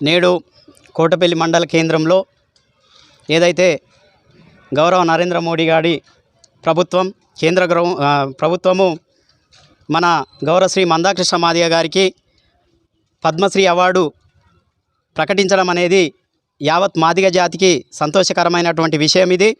నేడు కోటపల్లి మండల కేంద్రంలో ఏదైతే గౌరవ నరేంద్ర మోడీ గారి ప్రభుత్వం కేంద్ర గ్రౌ ప్రభుత్వము మన గౌరవశ్రీ మందాకృష్ణ మాదిగ గారికి పద్మశ్రీ అవార్డు ప్రకటించడం అనేది యావత్ మాదిగ జాతికి సంతోషకరమైనటువంటి విషయం ఇది.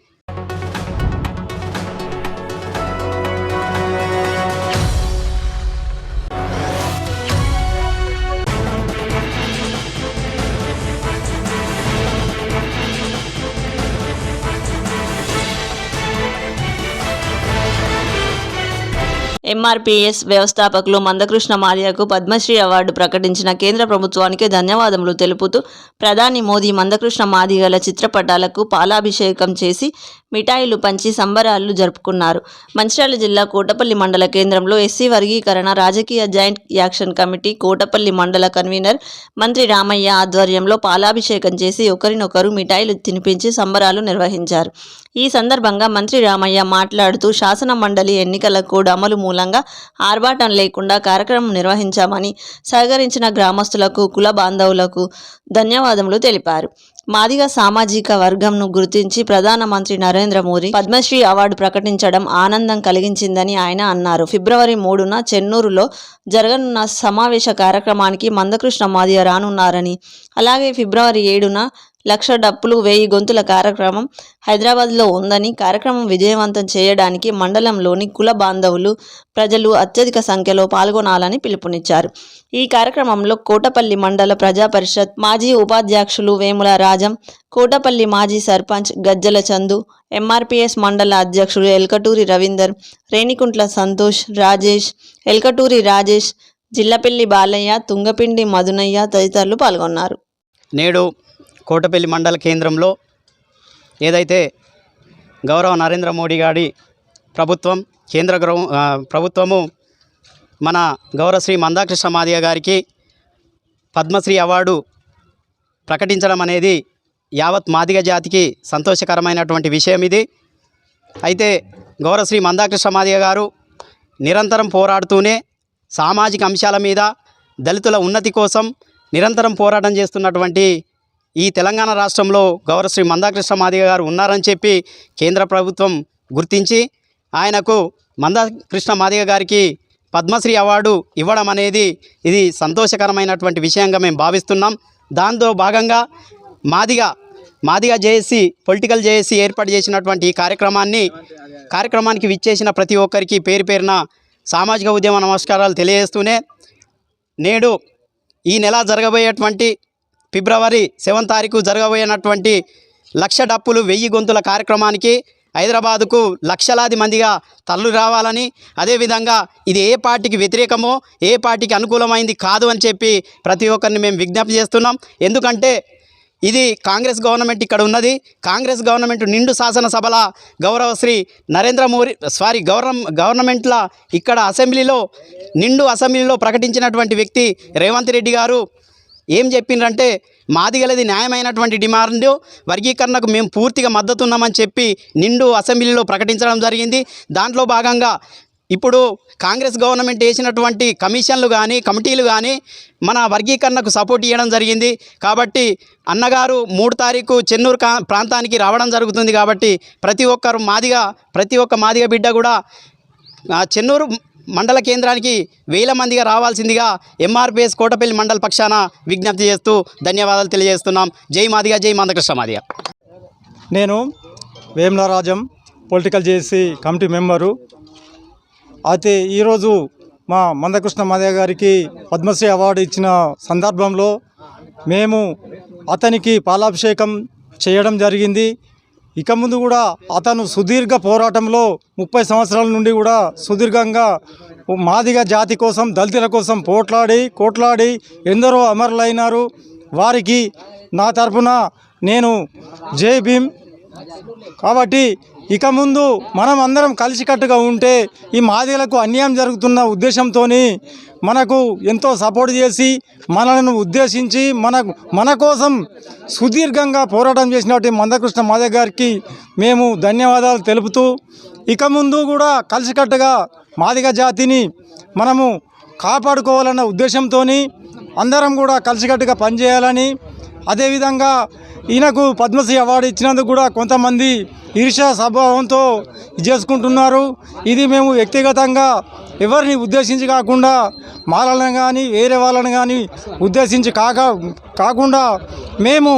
ఎంఆర్పీఎస్ వ్యవస్థాపకులు మందకృష్ణ మాల్యాకు పద్మశ్రీ అవార్డు ప్రకటించిన కేంద్ర ప్రభుత్వానికి ధన్యవాదములు తెలుపుతూ ప్రధాని మోదీ మందకృష్ణ మాదిగల చిత్రపటాలకు పాలాభిషేకం చేసి మిఠాయిలు పంచి సంబరాలు జరుపుకున్నారు. మంచిర్యాల జిల్లా కోటపల్లి మండల కేంద్రంలో ఎస్సీ వర్గీకరణ రాజకీయ జాయింట్ యాక్షన్ కమిటీ కోటపల్లి మండల కన్వీనర్ మంత్రి రామయ్య ఆధ్వర్యంలో పాలాభిషేకం చేసి ఒకరినొకరు మిఠాయిలు తినిపించి సంబరాలు నిర్వహించారు. ఈ సందర్భంగా మంత్రి రామయ్య మాట్లాడుతూ శాసన మండలి ఎన్నికల కోడ్ అమలు మూలంగా ఆర్భాటం లేకుండా కార్యక్రమం నిర్వహించామని సహకరించిన గ్రామస్తులకు కుల బాంధవులకు ధన్యవాదములు తెలిపారు. మాదిగ సామాజిక వర్గంను గుర్తించి ప్రధానమంత్రి నరేంద్ర మోదీ పద్మశ్రీ అవార్డు ప్రకటించడం ఆనందం కలిగించిందని ఆయన అన్నారు. ఫిబ్రవరి మూడున చెన్నూరులో జరగనున్న సమావేశ కార్యక్రమానికి మందకృష్ణ మాదిగ రానున్నారని అలాగే ఫిబ్రవరి ఏడున లక్ష డప్పులు వెయ్యి గొంతుల కార్యక్రమం హైదరాబాద్లో ఉందని కార్యక్రమం విజయవంతం చేయడానికి మండలంలోని కుల బాంధవులు ప్రజలు అత్యధిక సంఖ్యలో పాల్గొనాలని పిలుపునిచ్చారు. ఈ కార్యక్రమంలో కోటపల్లి మండల ప్రజా పరిషత్ మాజీ ఉపాధ్యక్షులు వేముల రాజం కోటపల్లి మాజీ సర్పంచ్ గజ్జల చందు ఎంఆర్పిఎస్ మండల అధ్యక్షులు ఎల్కటూరి రవీందర్ రేణికుంట్ల సంతోష్ రాజేష్ ఎల్కటూరి రాజేష్ జిల్లపల్లి బాలయ్య తుంగపిండి మధునయ్య తదితరులు పాల్గొన్నారు. నేడు కోటపల్లి మండల కేంద్రంలో ఏదైతే గౌరవ నరేంద్ర మోడీ గారి ప్రభుత్వం కేంద్ర ప్రభుత్వము మన గౌరవశ్రీ మందాకృష్ణ మాదిగ గారికి పద్మశ్రీ అవార్డు ప్రకటించడం అనేది యావత్ మాదిగ జాతికి సంతోషకరమైనటువంటి విషయం ఇది. అయితే గౌరవశ్రీ మందాకృష్ణ మాదిగ గారు నిరంతరం పోరాడుతూనే సామాజిక అంశాల మీద దళితుల ఉన్నతి కోసం నిరంతరం పోరాటం చేస్తున్నటువంటి ఈ తెలంగాణ రాష్ట్రంలో గౌరవశ్రీ మందాకృష్ణ మాదిగ గారు ఉన్నారని చెప్పి కేంద్ర ప్రభుత్వం గుర్తించి ఆయనకు మందాకృష్ణ మాదిగ గారికి పద్మశ్రీ అవార్డు ఇవ్వడం అనేది ఇది సంతోషకరమైనటువంటి విషయంగా మేము భావిస్తున్నాం. దాంతో భాగంగా Madiga Madiga JAC political JAC ఏర్పాటు చేసినటువంటి ఈ కార్యక్రమాన్ని కార్యక్రమానికి విచ్చేసిన ప్రతి ఒక్కరికి పేరు పేరున సామాజిక ఉద్యమ నమస్కారాలు తెలియజేస్తూనే నేడు ఈ నెల జరగబోయేటువంటి ఫిబ్రవరి సెవెన్ తారీఖు జరగబోయేటటువంటి లక్ష డప్పులు వెయ్యి గొంతుల కార్యక్రమానికి హైదరాబాదుకు లక్షలాది మందిగా తరలి రావాలని అదేవిధంగా ఇది ఏ పార్టీకి వ్యతిరేకమో ఏ పార్టీకి అనుకూలమైంది కాదు అని చెప్పి ప్రతి ఒక్కరిని మేము విజ్ఞప్తి చేస్తున్నాం. ఎందుకంటే ఇది కాంగ్రెస్ గవర్నమెంట్ ఇక్కడ ఉన్నది. కాంగ్రెస్ గవర్నమెంట్ నిండు శాసనసభల గౌరవ శ్రీ నరేంద్ర మోడీ సారీ గవర్న గవర్నమెంట్ల ఇక్కడ అసెంబ్లీలో నిండు అసెంబ్లీలో ప్రకటించినటువంటి వ్యక్తి రేవంత్ రెడ్డి గారు. ఏం చెప్పిండ్రంటే మాదిగలది న్యాయమైనటువంటి డిమాండ్ వర్గీకరణకు మేము పూర్తిగా మద్దతు ఉన్నామని చెప్పి నిండు అసెంబ్లీలో ప్రకటించడం జరిగింది. దాంట్లో భాగంగా ఇప్పుడు కాంగ్రెస్ గవర్నమెంట్ వేసినటువంటి కమిషన్లు కానీ కమిటీలు కానీ మన వర్గీకరణకు సపోర్ట్ ఇవ్వడం జరిగింది. కాబట్టి అన్నగారు మూడు తారీఖు చెన్నూరు కా ప్రాంతానికి రావడం జరుగుతుంది కాబట్టి ప్రతి ఒక్కరు మాదిగా ప్రతి ఒక్క మాదిగ బిడ్డ కూడా చెన్నూరు మండల కేంద్రానికి వేల మందిగా రావాల్సిందిగా ఎంఆర్పిఎస్ కోటపల్లి మండల పక్షాన విజ్ఞప్తి చేస్తూ ధన్యవాదాలు తెలియజేస్తున్నాం. జై మాదిగా జై మందకృష్ణ మాదిగా. నేను వేమలరాజం పొలిటికల్ జేసీ కమిటీ మెంబరు. అయితే ఈరోజు మా మందకృష్ణ మాదయ్య గారికి పద్మశ్రీ అవార్డు ఇచ్చిన సందర్భంలో మేము అతనికి పాలాభిషేకం చేయడం జరిగింది. ఇక ముందు కూడా అతను సుదీర్ఘ పోరాటంలో ముప్పై సంవత్సరాల నుండి కూడా సుదీర్ఘంగా మాదిగ జాతి కోసం దళితుల కోసం పోట్లాడి కోట్లాడి ఎందరో అమరులైనారు. వారికి నా తరపున నేను జై భీమ్. కాబట్టి ఇక ముందు మనం అందరం కలిసికట్టుగా ఉంటే ఈ మాదిగలకు అన్యాయం జరుగుతున్న ఉద్దేశంతో మనకు ఎంతో సపోర్ట్ చేసి మనలను ఉద్దేశించి మన మన కోసం సుదీర్ఘంగా పోరాటం చేసినటువంటి మందకృష్ణ మాదయ్య గారికి మేము ధన్యవాదాలు తెలుపుతూ ఇక ముందు కూడా కలిసికట్టుగా మాదిగ జాతిని మనము కాపాడుకోవాలన్న ఉద్దేశంతో అందరం కూడా కలిసికట్టుగా పనిచేయాలని అదేవిధంగా ఈయనకు పద్మశ్రీ అవార్డు ఇచ్చినందుకు కూడా కొంతమంది ఈర్ష్యా స్వభావంతో చేసుకుంటున్నారు. ఇది మేము వ్యక్తిగతంగా ఎవరిని ఉద్దేశించి కాకుండా మాలను కానీ వేరే వాళ్ళని కానీ ఉద్దేశించి కాక కాకుండా మేము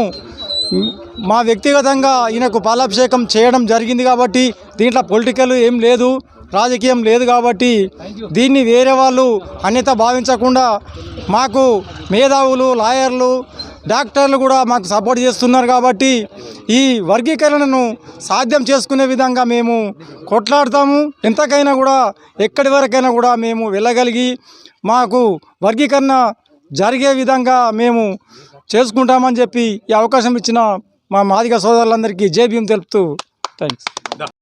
మా వ్యక్తిగతంగా ఈయనకు పాలాభిషేకం చేయడం జరిగింది కాబట్టి దీంట్లో పొలిటికల్ ఏం లేదు రాజకీయం లేదు కాబట్టి దీన్ని వేరే వాళ్ళు అన్యత భావించకుండా మాకు మేధావులు లాయర్లు డాక్టర్లు కూడా మాకు సపోర్ట్ చేస్తున్నారు కాబట్టి ఈ వర్గీకరణను సాధ్యం చేసుకునే విధంగా మేము కొట్లాడతాము. ఎంతకైనా కూడా ఎక్కడి వరకైనా కూడా మేము వెళ్ళగలిగి మాకు వర్గీకరణ జరిగే విధంగా మేము చేసుకుంటామని చెప్పి ఈ అవకాశం ఇచ్చిన మా మాదిగ సోదరులందరికీ జేబీఎం తెలుపుతూ థ్యాంక్స్